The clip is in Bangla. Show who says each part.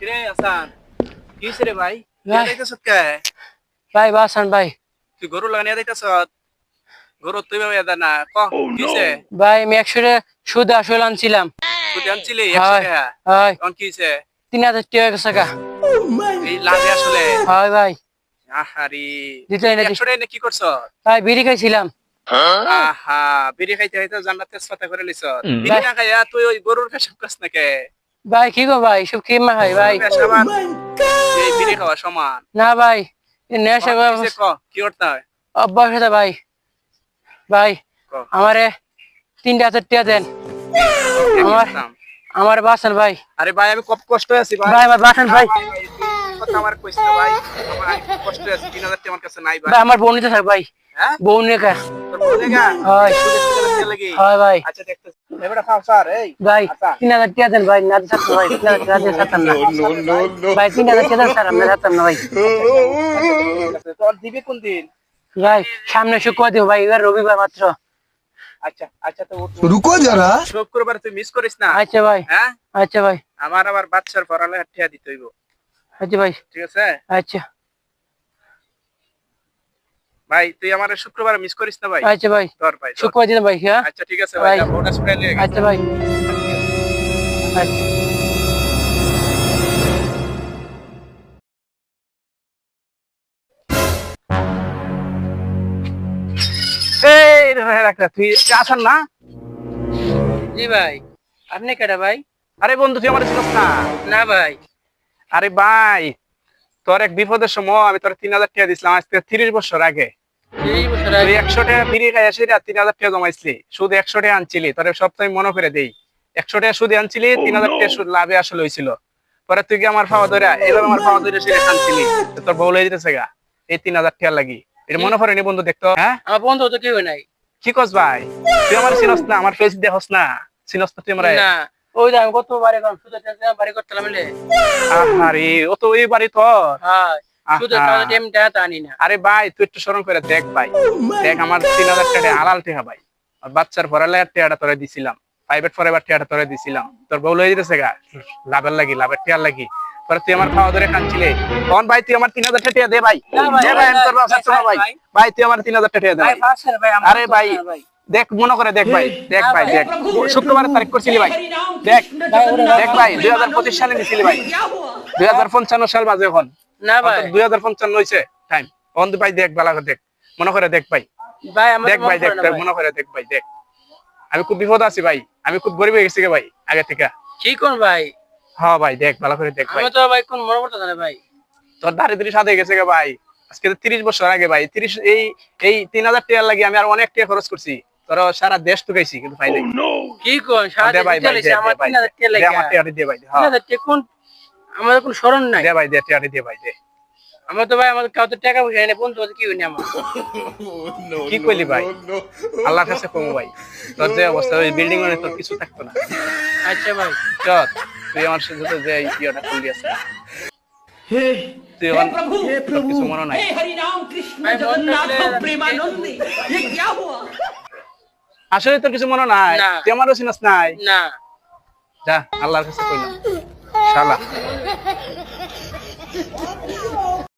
Speaker 1: কিরে আসান কি রে ভাই। যাইতেছ কে
Speaker 2: ভাই বাসান ভাই
Speaker 1: তুই গরু লাগানিয়া যাইতেছ গরু তুই ভাবে দা না ক কি
Speaker 2: ভাই আমি একশো টাকা সুদ আসলে আনছিলাম
Speaker 1: তুই আনছিলি 100 টাকা
Speaker 2: হয়
Speaker 1: কোন কি
Speaker 2: তিন হাজার টাকা গেছে গা
Speaker 1: এই আসলে
Speaker 2: হয় ভাই
Speaker 1: আহারি
Speaker 2: দিতে না
Speaker 1: 100 টাকা কি করছ
Speaker 2: ভাই বিড়ি খাইছিলাম
Speaker 1: আহা বিড়ি খাইতে খাইতে জান্নাতে সাথে করে লিছ বিড়ি না খাইয়া তুই ওই গরুর পেশাব কাছ নাকে
Speaker 2: ভাই কি গো ভাই? সব কি মা খাই ভাই?
Speaker 1: পেশাব আর এই বিড়ি খাওয়া সমান।
Speaker 2: না ভাই এ নেশা
Speaker 1: কি হইছে ক কি করতে হয়?
Speaker 2: অভ্যাস ভাই। ভাই আমারে তিনটা হাজার টাকা দেন। আমার? আমার বাসান ভাই।
Speaker 1: আরে ভাই আমি কত কষ্ট আছি ভাই।
Speaker 2: ভাই আমার বাসান ভাই।
Speaker 1: আমার না ভাই। আমার কষ্ট আছি তিন হাজার টাকা আমার কাছে নাই ভাই।
Speaker 2: আমার বোন নিতে থাক ভাই।
Speaker 1: হ্যাঁ? তোর
Speaker 2: হয়।
Speaker 1: তেল আচ্ছা, আচ্ছা।
Speaker 2: ভাই। সামনে শুক্রবার দিব ভাই এবার রবিবার মাত্র।
Speaker 1: আচ্ছা আচ্ছা তো শুক্রবার তুই মিস করিস না?
Speaker 2: আচ্ছা ভাই
Speaker 1: হ্যাঁ?
Speaker 2: আচ্ছা ভাই।
Speaker 1: আমার আবার বাচ্চার পড়ালে ঠিয়া
Speaker 2: আচ্ছা ভাই।
Speaker 1: ঠিক আছে?
Speaker 2: আচ্ছা।
Speaker 1: ভাই তুই আমার শুক্রবার মিস করিস না ভাই?
Speaker 2: আচ্ছা ভাই।
Speaker 1: ধর ভাই
Speaker 2: শুক্রবার দিন ভাই হ্যাঁ?
Speaker 1: আচ্ছা ঠিক আছে ভাই। বোনাস করে নিয়ে।
Speaker 2: আচ্ছা ভাই। আচ্ছা।
Speaker 1: এই তুই তুই আসান না?
Speaker 2: জি ভাই। আপনি কেটা ভাই?
Speaker 1: আরে বন্ধু তুই আমার না?
Speaker 2: না ভাই।
Speaker 1: আরে ভাই তোর এক বিপদের সময় আমি তোর তিন হাজার টাকা দিছিলাম আজকে তিরিশ বছর আগে।
Speaker 2: তিরিশ বছর
Speaker 1: তুই
Speaker 2: আগে
Speaker 1: একশো টাকা বিড়ি খাই আসি তিন হাজার টাকা জমাইছিলি। শুধু একশো টাকা আনছিলি তোর সপ্তাহে মনে করে দেই। একশো টাকা সুদে আনছিলি তিন হাজার টাকা সুদ লাভে আসলে হয়েছিল পরে তুই কি আমার খাওয়া ধরে এইভাবে আমার খাওয়া ধরে সেটা আনছিলি? তোর বউ লয়ে দিতেছে গা। এই তিন হাজার টাকা লাগি। এটা মনে বন্ধু দেখতো? হ্যাঁ?
Speaker 2: আমার বন্ধু তো কেউ নাই।
Speaker 1: কি কস ভাই? তুই আমার চিনস না আমার ফেস দেখস না। চিনস না তুই আমার
Speaker 2: না। ওই আমি কত বারে বাড়ি করতাম মিলে
Speaker 1: আরে ও তো ওই বাড়ি তোর।
Speaker 2: হ্যাঁ। শুধু
Speaker 1: আহা।
Speaker 2: টাইম না।
Speaker 1: আরে ভাই তুই একটু স্মরণ করে দেখ ভাই। দেখ আমার তিন হাজার টাকা আলাল টাকা ভাই। আর বাচ্চার পড়ালেখার টাকাটা তোরে দিছিলাম। প্রাইভেট পড়াবার টাকাটা তোরে দিছিলাম। তোর বউ লয়ে দিতেছে গা। লাভের লাগি লাভের টাকার লাগি। পরে তুই আমার খাওয়া ধরে কানছিলে তখন ভাই তুই আমার তিন হাজার টাকা দে ভাই।
Speaker 2: ভাই,
Speaker 1: দে ভাই আমি তোর
Speaker 2: ভাই,
Speaker 1: ব্যবস্থা ভাই।
Speaker 2: ভাই।
Speaker 1: ভাই তুই আমার তিন হাজার টাকা দে আরে ভাই দেখ মনে করে দেখ ভাই দেখ ভাই দেখ। শুক্রবারের তারিখ করছিলি ভাই। দেখ। দেখ ভাই দুই হাজার পঁচিশ সালে নিছিলি ভাই। দুই হাজার পঞ্চান্ন সাল বাজে এখন।
Speaker 2: না ভাই।
Speaker 1: দুই হাজার পঞ্চান্ন হয়েছে টাইম বন্ধু ভাই দেখ করে দেখ। মনে করে দেখ ভাই।
Speaker 2: ভাই আমার
Speaker 1: দেখ ভাই দেখ মনে করে দেখ ভাই দেখ। আমি খুব বিপদ আছি ভাই। আমি খুব গরিব হয়ে গেছি ভাই আগে থেকে।
Speaker 2: কি কোন ভাই?
Speaker 1: হ্যাঁ ভাই দেখ ভালো করে দেখ ভাই।
Speaker 2: আমি তো ভাই কোন মনে পড়তেছে না ভাই।
Speaker 1: তোর দারিদ্রি সাথে গেছে গে ভাই। আজকে তো তিরিশ বছর আগে ভাই তিরিশ এই এই তিন হাজার টাকা লাগে আমি আর অনেক টাকা খরচ করছি। তোর সারা দেশ টুকাইছি কিন্তু ভাই নাই
Speaker 2: কি কোন সারা
Speaker 1: দে ভাই ভাই
Speaker 2: আমার টাকা
Speaker 1: ভাই
Speaker 2: কোন আমাদের কোন স্মরণ নাই
Speaker 1: দে ভাই দে টাকাটি দে ভাই দে
Speaker 2: আমার তো ভাই আমাদের কাউকে টাকা পয়সা নেই বন্ধু বলতে কি হয়নি আমার
Speaker 1: কি কইলি ভাই আল্লাহর কাছে কমু ভাই তোর যে অবস্থা ওই বিল্ডিং মানে তোর কিছু থাকতো না
Speaker 2: আচ্ছা ভাই
Speaker 1: চল তুই আমার সাথে তো যে ইয়েটা করলি আছে তুই এখন তোর কিছু মনে নাই
Speaker 3: हरि राम कृष्ण
Speaker 2: भाई, बहुत
Speaker 3: जगन्नाथ
Speaker 2: तकलीफ है।
Speaker 3: प्रेमानंद ये क्या हुआ
Speaker 1: আসলে তোর কিছু মনে নাই
Speaker 2: না।
Speaker 1: তুই আমারও চিনাস নাই
Speaker 2: না
Speaker 1: যা আল্লাহর কাছে কইলাম 删了。